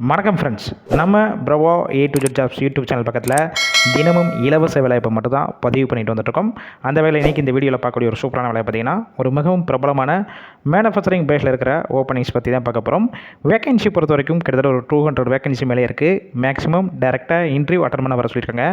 வணக்கம் ஃப்ரெண்ட்ஸ் நம்ம பிரவோ A to Z jobs YouTube channel பக்கத்தில் தினமும் இலவச வேலைவாய்ப்பை மட்டும் தான் பதிவு பண்ணிட்டு வந்துட்டுருக்கோம். அந்த வேலை இன்றைக்கி இந்த வீடியோவில் பார்க்கக்கூடிய ஒரு சூப்பரான வேலை பார்த்தீங்கன்னா ஒரு மிகவும் பிரபலமான மேனுஃபேக்சரிங் பேஸில் இருக்கிற ஓப்பனிங்ஸ் பற்றி தான் பார்க்க போகிறோம் வேகன்சி பொறுத்த வரைக்கும் கிட்டத்தட்ட ஒரு டூ ஹண்ட்ரட் வேகன்சி மேலே இருக்குது மேக்ஸிமம் டேரெக்டாக இன்டர்வியூ அட்டன் பண்ண வர சொல்லியிருக்காங்க.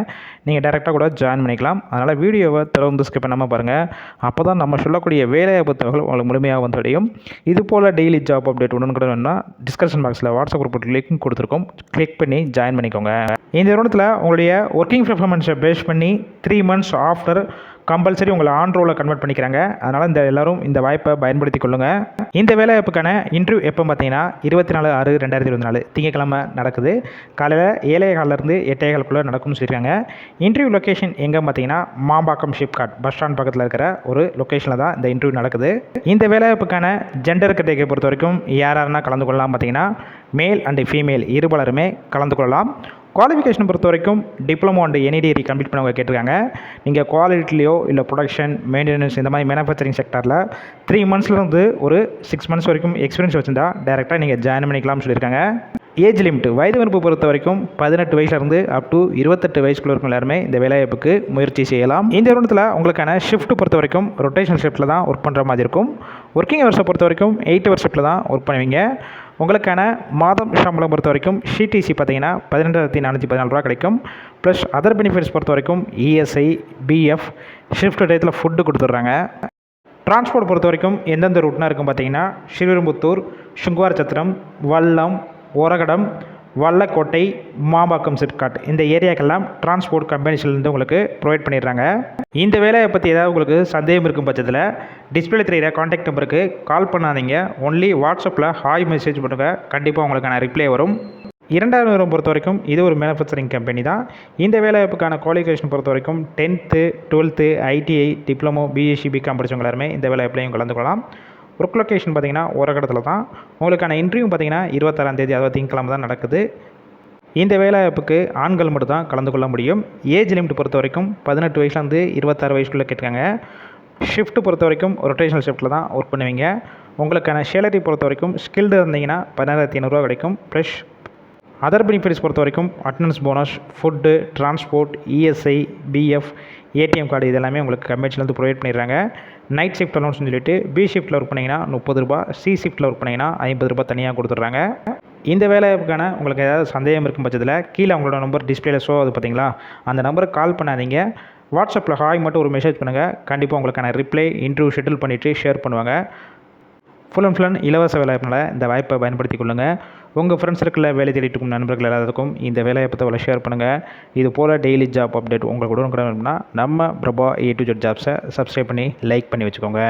நீங்கள் டேரெக்டாக கூட ஜாயின் பண்ணிக்கலாம். அதனால் வீடியோவை தொடர்ந்து ஸ்கிப் பண்ணாமல் பாருங்கள் அப்போ தான் நம்ம சொல்லக்கூடிய வேலைவாய்ப்பு தகவல் உங்களுக்கு முழுமையாக வந்தடையும் இது போல் டெய்லி ஜாப் அப்டேட் உடனுக்குடன் வேணும்னா டிஸ்கிரிப்ஷன் பாக்ஸில் வாட்ஸ்அப் குரூப் லிங்க் கொடுத்துருக்கோம். கிளிக் பண்ணி ஜாயின் பண்ணிக்கோங்க. இந்த நிறுவனத்தில் உங்களுடைய ஒர்க்கிங் பெர்ஃபார்மன்ஸை பேஸ் பண்ணி த்ரீ மந்த்ஸ் ஆஃப்டர் கம்பல்சரி உங்களை ஆன் ரோலில் கன்வெர்ட் பண்ணிக்கிறாங்க. அதனால் இந்த எல்லாரும் இந்த வாய்ப்பை பயன்படுத்தி கொள்ளுங்கள் இந்த வேலைவாய்ப்புக்கான இன்டர்வியூ எப்போ பார்த்தீங்கன்னா இருபத்தி நாலு ஆறு ரெண்டாயிரத்தி இருபத்தி நாலு திங்கக்கிழமை நடக்குது. காலையில் ஏழைய காலிலேருந்து எட்டே காலுக்குள்ளே நடக்கும்னு சொல்லியிருக்காங்க. இன்டர்வியூ லொக்கேஷன் எங்கே பார்த்தீங்கன்னா மாம்பாக்கம் ஷிப்காட் பஸ் ஸ்டாண்ட் பக்கத்தில் இருக்கிற ஒரு லொக்கேஷனில் தான் இந்த இன்டர்வியூ நடக்குது. இந்த வேலைவாய்ப்புக்கான ஜெண்டர் கேட்டகரி பொறுத்த வரைக்கும் யார் யாருன்னா கலந்து கொள்ளலாம் பார்த்தீங்கன்னா மேல் அண்டு ஃபீமேல் இருபலருமே கலந்து கொள்ளலாம். குவாலிஃபிகேஷன் பொறுத்த வரைக்கும் diploma and any degree complete பண்ணவங்க கேட்டிருக்காங்க. நீங்கள் குவாலிட்டிலையோ இல்லை ப்ரொடக்ஷன் மெயின்டெனன்ஸ் இந்த மாதிரி மேனுஃபேக்சரிங் செக்டரில் த்ரீ மந்த்ஸ்லேருந்து ஒரு சிக்ஸ் மந்த்ஸ் வரைக்கும் எக்ஸ்பீரியன்ஸ் வச்சுருந்தா டேரெக்டாக நீங்கள் ஜாயின் பண்ணிக்கலாம்னு சொல்லியிருக்காங்க. ஏஜ் லிமிட் வயது வரம்பு பொறுத்த வரைக்கும் பதினெட்டு வயசுலேருந்து அப் டு இருபத்தெட்டு வயசுக்குள்ள இருக்கும் எல்லாருமே இந்த வேலைவாய்ப்புக்கு முயற்சி செய்யலாம். இந்த நிறுவனத்தில் உங்களுக்கான ஷிஃப்ட் பொறுத்த வரைக்கும் ரொட்டேஷன் ஷிஃப்ட்டில் தான் ஒர்க் பண்ணுற மாதிரி இருக்கும். ஒர்க்கிங் ஹவர்ஸை பொறுத்த வரைக்கும் எயிட் ஹவர் ஷிஃப்ட்டில் தான் ஒர்க் பண்ணுவீங்க. உங்களுக்கான மாதம் சம்பளம் பொறுத்த வரைக்கும் சிடிசி பார்த்தீங்கன்னா பதினெண்டாயிரத்தி நானூற்றி பதினாலு ரூபா கிடைக்கும். ப்ளஸ் அதர் பெனிஃபிட்ஸ் பொறுத்த வரைக்கும் இஎஸ்ஐ பிஎஃப் ஷிஃப்ட் டயத்தில் ஃபுட்டு கொடுத்துட்றாங்க. டிரான்ஸ்போர்ட் பொறுத்த வரைக்கும் எந்தெந்த ரூட்னா இருக்கும் பார்த்தீங்கன்னா ஸ்ரீவிரும்புத்தூர் சுங்குவார் சத்திரம் வல்லம் ஓரகடம் வல்லக்கோட்டை மாம்பாக்கம் சிப்காட். இந்த ஏரியாக்கெல்லாம் டிரான்ஸ்போர்ட் கம்பெனிஸ்லேருந்து உங்களுக்கு ப்ரொவைட் பண்ணிடுறாங்க. இந்த வேலையை பற்றி ஏதாவது உங்களுக்கு சந்தேகம் இருக்கும் பட்சத்தில் டிஸ்பிளே தெரியிற காண்டாக்ட் நம்பருக்கு கால் பண்ணாதீங்க. ஒன்லி வாட்ஸ்அப்பில் ஹாய் மெசேஜ் பண்ணுங்கள் கண்டிப்பாக உங்களுக்கான ரிப்ளை வரும். இரண்டாவது நிறுவனம் பொறுத்த வரைக்கும் இது ஒரு மேனுஃபேக்சரிங் கம்பெனி தான். இந்த வேலைவாய்ப்புக்கான குவாலிஃபிகேஷன் பொறுத்த வரைக்கும் tenth twelfth ITI diploma BSc BCom படித்தவங்க எல்லாருமே இந்த வேலைவாய்ப்புலையும் கலந்து கொள்ளலாம் ஒர்க் லொக்கேஷன் பார்த்தீங்கன்னா ஓரகடத்தில் தான். உங்களுக்கான இன்டர்வியூ பார்த்தீங்கன்னா இருபத்தாறாம் தேதி அதாவது திங்கக்கிழமை தான் நடக்குது. இந்த வேலைவாய்ப்புக்கு ஆண்கள் மட்டும் தான் கலந்து கொள்ள முடியும். ஏஜ் லிமிட் பொறுத்த வரைக்கும் பதினெட்டு வயசுலேருந்து இருபத்தாறு வயசுக்குள்ளே கேட்டிருக்காங்க. ஷிஃப்ட் பொறுத்த வரைக்கும் ரொட்டேஷனல் ஷிஃப்ட்டில் தான் ஒர்க் பண்ணுவீங்க. உங்களுக்கான சேலரி பொறுத்த வரைக்கும் ஸ்கில்டு இருந்தீங்கன்னா பதினாயிரத்தி ஐநூறுரூவா கிடைக்கும். ப்ளஸ் அதர் பெனிஃபிட்ஸ் பொறுத்த வரைக்கும் attendance bonus food transport ESI PF ATM card இதெல்லாமே உங்களுக்கு கம்பெனிலேருந்து ப்ரொவைட் பண்ணிடுறாங்க. நைட் ஷிஃப்ட் அலோன்ஸ்னு சொல்லிட்டு பி ஷிஃப்ட்டில் ஒர்க் பண்ணிங்கன்னா முப்பது ரூபா சி ஷிஃப்ட்டில் ஒர்க் பண்ணிங்கன்னா ஐம்பது ரூபா தனியாக கொடுத்துட்றாங்க. இந்த வேலைக்கான உங்களுக்கு ஏதாவது சந்தேகம் இருக்கும் பட்சத்தில் கீழே அவங்களோட நம்பர் டிஸ்பிளேல ஷோ ஆகுது பார்த்தீங்களா அந்த நம்பருக்கு கால் பண்ணாதீங்க. வாட்ஸ்அப்பில் ஹாய் மட்டும் ஒரு மெசேஜ் பண்ணுங்கள் கண்டிப்பாக உங்களுக்கான ரிப்ளை இன்டர்வியூ ஷெட்யூல் பண்ணிவிட்டு ஷேர் பண்ணுவாங்க. ஃபுல் அண்ட் ஃபுல் இலவச வேலைவாய்ப்பினால் இந்த வாய்ப்பை பயன்படுத்தி கொள்ளுங்கள் உங்கள் ஃப்ரெண்ட்ஸ் சர்க்கிளில் வேலை தேடிட்டு இருக்கும் நண்பர்கள் எல்லாத்துக்கும் இந்த வேலையை பற்றி ஷேர் பண்ணுங்கள் இது போல் டெய்லி ஜாப் அப்டேட் உங்களுக்கு கூட வேணும்னா நம்ம பிரபா ஏ டு ஜெட் ஜாப்ஸை சப்ஸ்கிரைப் பண்ணி லைக் பண்ணி வச்சுக்கோங்க.